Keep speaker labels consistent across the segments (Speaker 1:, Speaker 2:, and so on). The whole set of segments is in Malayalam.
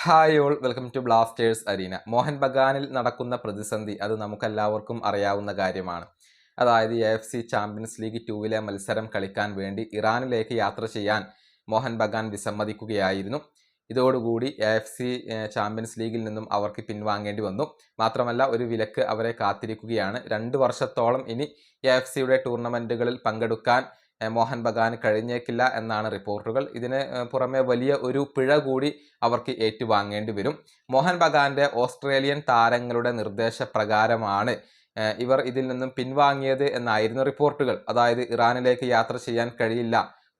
Speaker 1: Hi all welcome to Blasters arena Mohan ബഗാനിൽ നടക്കുന്ന പ്രതിസന്ധി അത് നമുക്കെല്ലാവർക്കും അറിയാവുന്ന കാര്യമാണ്. അതായത് എഫ് സി ചാമ്പ്യൻസ് ലീഗ് ടൂവിലെ മത്സരം കളിക്കാൻ വേണ്ടി ഇറാനിലേക്ക് യാത്ര ചെയ്യാൻ മോഹൻ ബഗാൻ വിസമ്മതിക്കുകയായിരുന്നു. ഇതോടുകൂടി എഫ് സി ചാമ്പ്യൻസ് ലീഗിൽ നിന്നും അവർക്ക് പിൻവാങ്ങേണ്ടി വന്നു. മാത്രമല്ല ഒരു വിലക്ക് അവരെ കാത്തിരിക്കുകയാണ്. രണ്ട് വർഷത്തോളം ഇനി എഫ് സിയുടെ ടൂർണമെന്റുകളിൽ പങ്കെടുക്കാൻ മോഹൻ ബഗാൻ കഴിഞ്ഞേക്കില്ല എന്നാണ് റിപ്പോർട്ടുകൾ. ഇതിന് പുറമെ വലിയ ഒരു പിഴ കൂടി അവർക്ക് ഏറ്റുവാങ്ങേണ്ടി വരും. മോഹൻ ബഗാന്റെ ഓസ്ട്രേലിയൻ താരങ്ങളുടെ നിർദ്ദേശപ്രകാരമാണ് ഇവർ ഇതിൽ നിന്നും പിൻവാങ്ങിയത് എന്നായിരുന്നു റിപ്പോർട്ടുകൾ. അതായത് ഇറാനിലേക്ക് യാത്ര ചെയ്യാൻ കഴിയില്ല.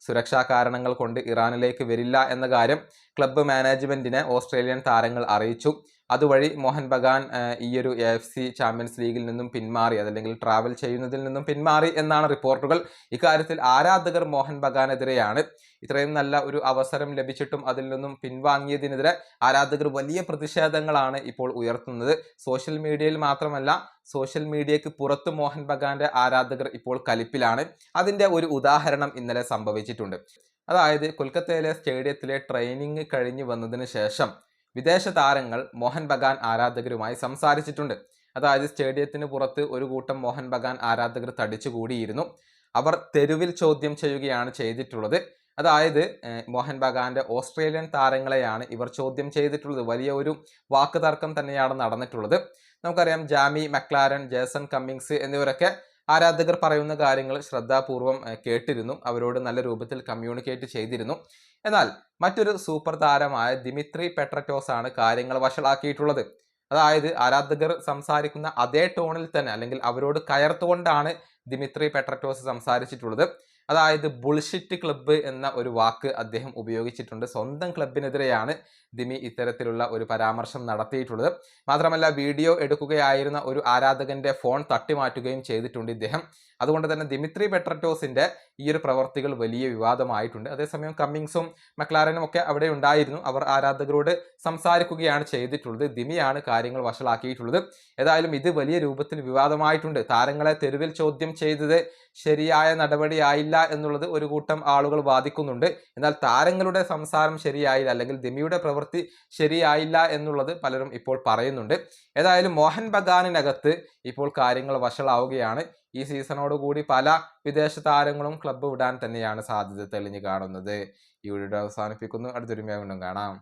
Speaker 1: സുരക്ഷാ കാരണങ്ങൾ കൊണ്ട് ഇറാനിലേക്ക് വരില്ല എന്ന കാര്യം ക്ലബ്ബ് മാനേജ്മെന്റിനെ ഓസ്ട്രേലിയൻ താരങ്ങൾ അറിയിച്ചു. അതുവഴി മോഹൻ ബഗാൻ ഈ ഈയൊരു എ എഫ് സി ചാമ്പ്യൻസ് ലീഗിൽ നിന്നും പിന്മാറി അതല്ലെങ്കിൽ ട്രാവൽ ചെയ്യുന്നതിൽ നിന്നും പിന്മാറി എന്നാണ് റിപ്പോർട്ടുകൾ ഇക്കാര്യത്തിൽ ആരാധകർ മോഹൻ ബഗാനെതിരെയാണ്. ഇത്രയും നല്ല ഒരു അവസരം ലഭിച്ചിട്ടും അതിൽ നിന്നും പിൻവാങ്ങിയതിനെതിരെ ആരാധകർ വലിയ പ്രതിഷേധങ്ങളാണ് ഇപ്പോൾ ഉയർത്തുന്നത്. സോഷ്യൽ മീഡിയയിൽ മാത്രമല്ല സോഷ്യൽ മീഡിയയ്ക്ക് പുറത്ത് മോഹൻ ബഗാന്റെ ആരാധകർ ഇപ്പോൾ കലിപ്പിലാണ്. അതിന്റെ ഒരു ഉദാഹരണം ഇന്നലെ സംഭവിച്ചിട്ടുണ്ട്. അതായത് കൊൽക്കത്തയിലെ സ്റ്റേഡിയത്തിലെ ട്രെയിനിങ് കഴിഞ്ഞു വന്നതിന് ശേഷം വിദേശ താരങ്ങൾ മോഹൻ ബഗാൻ ആരാധകരുമായി സംസാരിച്ചിട്ടുണ്ട്. അതായത് സ്റ്റേഡിയത്തിന് പുറത്ത് ഒരു കൂട്ടം മോഹൻ ബഗാൻ ആരാധകർ തടിച്ചുകൂടിയിരുന്നു. അവർ തെരുവിൽ ചോദ്യം ചെയ്യുകയാണ് ചെയ്തിട്ടുള്ളത്. അതായത് മോഹൻ ബഗാന്റെ ഓസ്ട്രേലിയൻ താരങ്ങളെയാണ് ഇവർ ചോദ്യം ചെയ്തിട്ടുള്ളത്. വലിയ ഒരു വാക്ക് തർക്കം തന്നെയാണ് നടന്നിട്ടുള്ളത്. നമുക്കറിയാം ജാമി മക്ലാരൻ ജേസൺ കമ്മിങ്സ് എന്നിവരൊക്കെ ആരാധകർ പറയുന്ന കാര്യങ്ങൾ ശ്രദ്ധാപൂർവം കേട്ടിരുന്നു. അവരോട് നല്ല രൂപത്തിൽ കമ്മ്യൂണിക്കേറ്റ് ചെയ്തിരുന്നു. എന്നാൽ മറ്റൊരു സൂപ്പർ താരമായ ദിമിത്രി പെട്രറ്റോസ് ആണ് കാര്യങ്ങൾ വഷളാക്കിയിട്ടുള്ളത്. അതായത് ആരാധകർ സംസാരിക്കുന്ന അതേ ടോണിൽ തന്നെ അല്ലെങ്കിൽ അവരോട് കയർത്തുകൊണ്ടാണ് ദിമിത്രി പെട്രറ്റോസ് സംസാരിച്ചിട്ടുള്ളത്. അതായത് ബുൾഷിറ്റ് ക്ലബ്ബ് എന്ന ഒരു വാക്ക് അദ്ദേഹം ഉപയോഗിച്ചിട്ടുണ്ട്. സ്വന്തം ക്ലബിനെതിരെയാണ് ദിമി ഇത്തരത്തിലുള്ള ഒരു പരാമർശം നടത്തിയിട്ടുള്ളത്. മാത്രമല്ല വീഡിയോ എടുക്കുകയായിരുന്ന ഒരു ആരാധകന്റെ ഫോൺ തട്ടിമാറ്റുകയും ചെയ്തിട്ടുണ്ട് ഇദ്ദേഹം. അതുകൊണ്ട് തന്നെ ദിമിത്രി പെട്രറ്റോസിന്റെ ഈ ഒരു പ്രവർത്തികൾ വലിയ വിവാദമായിട്ടുണ്ട്. അതേസമയം കമ്മിങ്സും മക്ലാരനും ഒക്കെ അവിടെ ഉണ്ടായിരുന്നു. അവർ ആരാധകരോട് സംസാരിക്കുകയാണ് ചെയ്തിട്ടുള്ളത്. ദിമിയാണ് കാര്യങ്ങൾ വഷളാക്കിയിട്ടുള്ളത്. ഏതായാലും ഇത് വലിയ രൂപത്തിൽ വിവാദമായിട്ടുണ്ട്. താരങ്ങളെ തെരുവിൽ ചോദ്യം ചെയ്തത് ശരിയായ നടപടിയായില്ല എന്നുള്ളത് ഒരു കൂട്ടം ആളുകൾ വാദിക്കുന്നുണ്ട്. എന്നാൽ താരങ്ങളുടെ സംസാരം ശരിയായില്ല അല്ലെങ്കിൽ ദിമിയുടെ പ്രവൃത്തി ശരിയായില്ല എന്നുള്ളത് പലരും ഇപ്പോൾ പറയുന്നുണ്ട്. ഏതായാലും മോഹൻ ബഗാനിനകത്ത് ഇപ്പോൾ കാര്യങ്ങൾ വഷളാവുകയാണ്. ഈ സീസണോടുകൂടി പല വിദേശ താരങ്ങളും ക്ലബ്ബ് വിടാൻ തന്നെയാണ് സാധ്യത തെളിഞ്ഞു കാണുന്നത്. ഈ വീഡിയോ അവസാനിപ്പിക്കുന്നു. അടുത്തൊരു വീണ്ടും കാണാം.